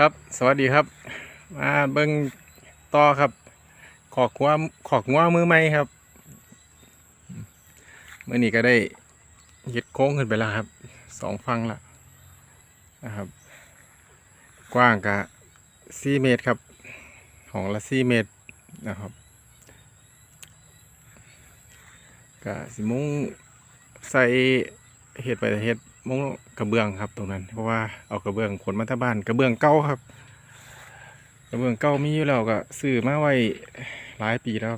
ครับ สวัสดีครับ มาเบิ้งต่อครับ ขอกงัวขอกงัวมือใหม่ครับเมื่อนี้ก็ได้ย็ดโค้งขึ้นไปแล้วครับสองฟังละนะครับ กว้างกะสี่เมตรครับของละสี่เมตรนะครับกะสิมุ้งใส่เห็ดไปเห็ด มุงกระเบื้องครับตรงนั้น เพราะว่าเอากระเบื้องขนมาที่บ้านกระเบื้องเก่าครับ กระเบื้องเก่ามีอยู่แล้วก็ซื้อมาไว้หลายปีแล้ว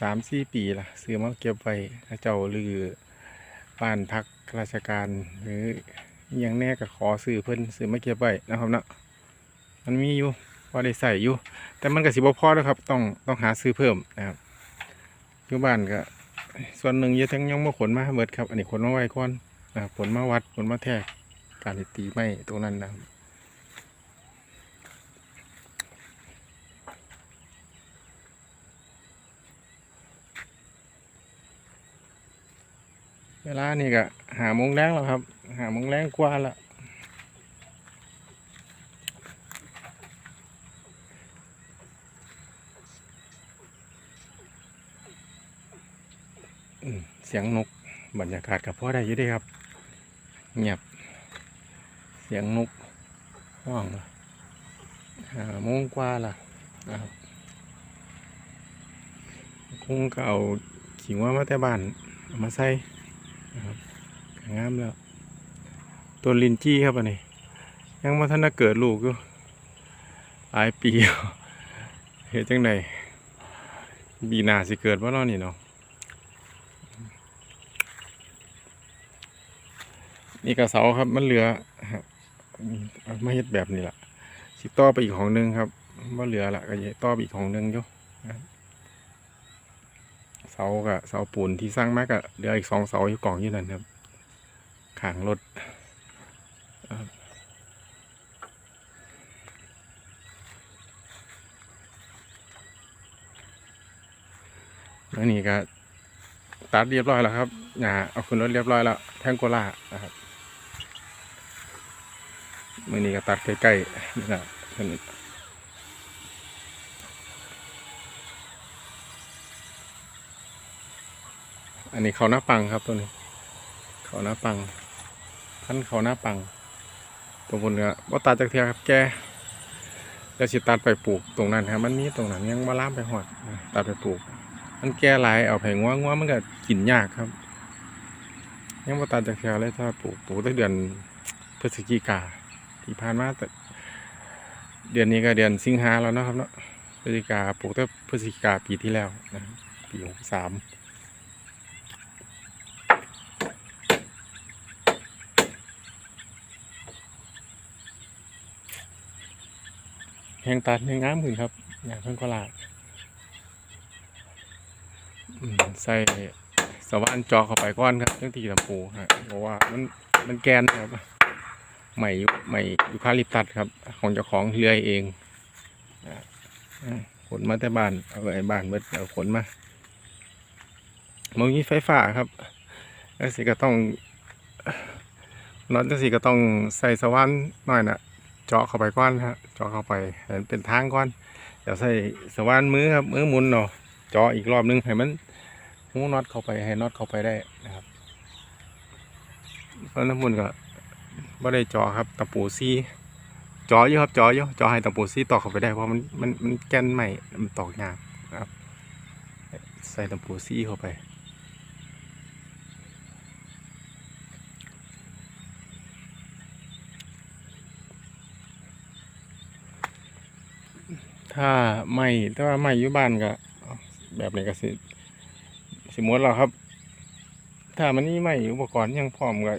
สามสี่ปีละซื้อมาเก็บไว้ถ้าเจ้าลือบ้านพักราชการหรือยังแน่ก็ขอซื้อเพิ่นซื้อมาเก็บไว้นะครับเนาะมันมีอยู่พอได้ใส่อยู่ แต่มันก็สิบ่พอแล้วครับ ต้องต้องหาซื้อเพิ่มนะครับอยู่บ้านก็ ส่วนหนึ่งเยอะทั้งยังมาขนมาเบิดครับ อันนี้ขนมาไว้ก่อน นะครับขนมาวัดขนมาแทกการตีไม่ตรงนั้นนะเวลานี่ก็หาโมงแรงแล้วครับ หาโมงแรงกว่าละเสียงนก บรรยากาศกับพ่อได้อยู่ด้ครับ เงียบ เสียงนกห้องละโมงกว่าละนะครับคงก็เอาขิงว่ามาแต่บ้านมาใส่นะครับงามแล้วต้นลินจี้ครับอันนี้ยังมาท่านเกิดลูกอยู่หลายปีเห็นจังไดบีนาสิเกิดว่านานี่เนาะ นี่กระเสาครับมันเหลือฮะเอามาเฮ็ดแบบนี้ละสิต่อไปอีกของหนึ่งครับว่าเหลือละก็จะต่อไปอีกของหนึ่งอยู่นะเสากับเสาปูนที่สร้างมากก็เหลืออีกสองเสาอยู่กล่องอยู่นั่นครับขางรถแล้วนี่ก็ตัดเรียบร้อยแล้วครับหญ้าเอาขึ้นรถเรียบร้อยแล้วแทงโกล่านะครับ มือนี้ก็ตัดใกล้ๆนี่นะเพิ่นอันนี้เขาหน้าปังครับตัวนี้เขาหน้าปังขั้นเขาหน้าปังตรงบนก็ว่าตัดจากเทียครับแกแล้วสิตัดไปปลูกตรงนั้นครับมันมีตรงนั้นยังมาล่ามไปหอดตัดไปปลูก มันแก่หลายเอาไปงัวงัวมันก็กินยากครับ ยังว่าตัดจากเทียเลยถ้าปลูกปลูกตั้งเดือนพฤศจิกา ที่ผ่านมาแต่เดือนนี้ก็เดือนสิงหาแล้วนะครับเนาะพฤศจิกาปลูกตั้งพฤศจิกาปีที่แล้วนะปีหกสามแหงตัดแหงงามขึ้นครับอย่างเพิ่งกลาดใส่สว่านจอเข้าไปก้อนครับตั้งตีลำปูฮะเพราะว่ามันมันแกนครับ ใหม่ใหม่ยูคาลิปตัสครับ ของเจ้าของเลื่อยเองขนมาแต่บ้านเอาไอ้บ้านเบิดเอาขนมามันมีไฟฟ้าครับแล้วสิก็ต้องน็อตจังสิก็ต้องใส่สว่านหน่อยนะเจาะเข้าไปก้อนฮะเจาะเข้าไปให้มันเป็นทางก้อนเดี๋ยวใส่สว่านมือครับมือหมุนเนาะเจาะอีกรอบนึงให้มันหูน็อตเข้าไปให้น็อตเข้าไปได้นะครับเพราะน้ำมันก็ บ่ได้จอครับตะปูซี่จออยู่ครับจออยู่จอให้ตะปูซี่ตอกเข้าไปได้เพราะมันมันมันแก่นใหม่มันตอกยากครับ ใส่ตะปูซี่เข้าไปถ้าไม่ถ้าไม่อยู่บ้านก็แบบนี้ก็สิสิหมดแล้วครับ ถ้ามันนี่ไม่อุปกรณ์ยังพร้อมก็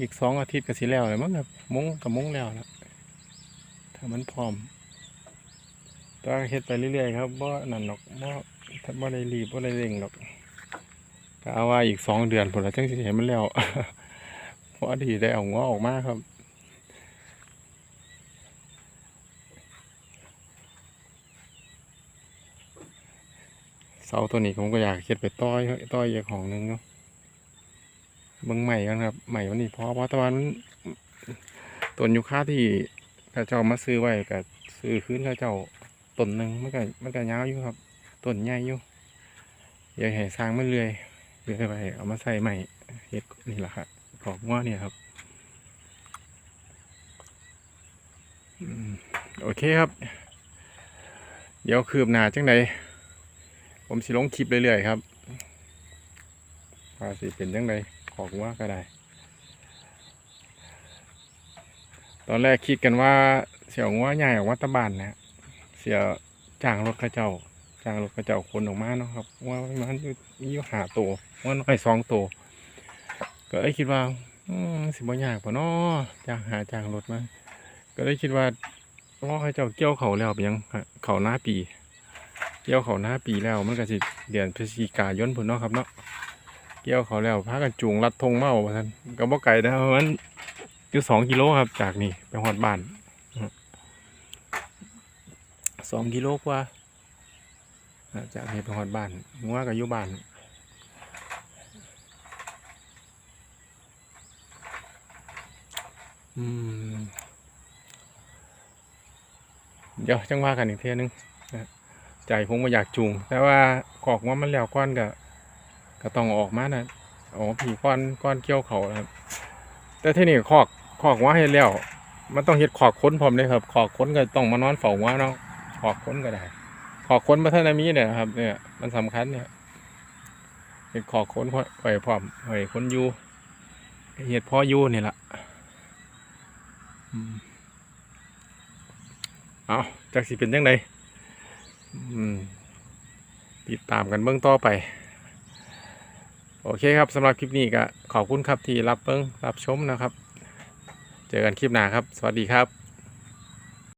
อีกสองอาทิตย์ก็สิแล้วเลยมั้งครับมุ้งกับมุ้งแล้วละถ้ามันพร้อมต่ว่าเฮ็ดไปเรื่อยๆครับบ่นั่นหรอกบ่ถ้าบ่ได้รีบบ่ได้เร่งหรอกก็เอาว่าอีกสองเดือนผลละจังสิเห็นมันแล้วเพราะดีได้เอางอออกมาครับเสาตัวนี้ผมก็อยากเฮ็ดไปต้อยต้อยอีกของหนึงเนาะ เบิ่งใหม่กันครับใหม่วันนี้เพราะว่าตะวันต้นยูคาที่ข้าเจ้ามาซื้อไว้ก็ซื้อคืนข้าเจ้าต้นหนึ่งมันก็มันก็ยาวอยู่ครับต้นใหญ่อยู่อยากให้สร้างมันเรื่อยเรื่อยไปเอามาใส่ใหม่เฮ็ดนี่แหละครับของง้อเนี่ยครับโอเคครับ เดี๋ยวคืบหน้าจังใดผมสิลงคลิปเรื่อยๆครับว่าสิเป็นจังใด องว่าก็ได้ ตอนแรกคิดกันว่าเสี่ยวงัวใหญ่ออกมาตะบานนะเสียจ้างรถเข้าเจ้าจ้างรถเข้าเจ้าคนออกมาเนาะครับว่ามันอยู่มีอยู่หาตัวว่าน้อยสองตัวก็เลยคิดว่าอืมสิบ่ยากปะเนาะจ้างหาจ้างรถมาก็เลยคิดว่าพ่อเข้าเจ้าเกี่ยวเขาแล้วเป็นหยังเขาหน้าปี เกี่ยวเขาหน้าปีแล้วมันก็สิเดือนพฤศจิกายนพุ่นเนาะครับเนาะ เกี่ยวเขาแล้วพากันจูงรัดธงเมาว่านก็บ่ไกลนะประมาณอยู่สองกิโลครับ จากนี่ไปฮอดบ้านสองกิโลกว่าจากนี่ไปฮอดบ้านงัวก็อยู่บ้านอืมเดี๋ยวจังว่ากันอีกเทียนึงใจผมก็อยากจูง แต่ว่าขอกว่ามันแล้วก้อนก็ ก็ต้องออกมานะอ๋อผีก้อนก้อนเกี่ยวเขาครับ แต่ที่นี่คอกคอกว่าให้แล้วมันต้องเฮ็ดขอกค้นพร้อมเลยครับ ขอกค้นก็ต้องมานอนเฝ้าว่าเนาะขอกค้นก็ได้ ขอกค้นมาท่านมีเนี่ยครับ เนี่ย มันสำคัญเนี่ยเฮ็ดขอกค้นไว้พร้อมไว้ค้นอยู่เฮ็ดพ่ออยู่นี่ล่ะเอาจักสิเป็นจังไดอืมติดตามกันเบื้องต่อไป โอเคครับสำหรับคลิปนี้ก็ขอบคุณครับที่รับเบิ้งรับชมนะครับ เจอกันคลิปหน้าครับ สวัสดีครับ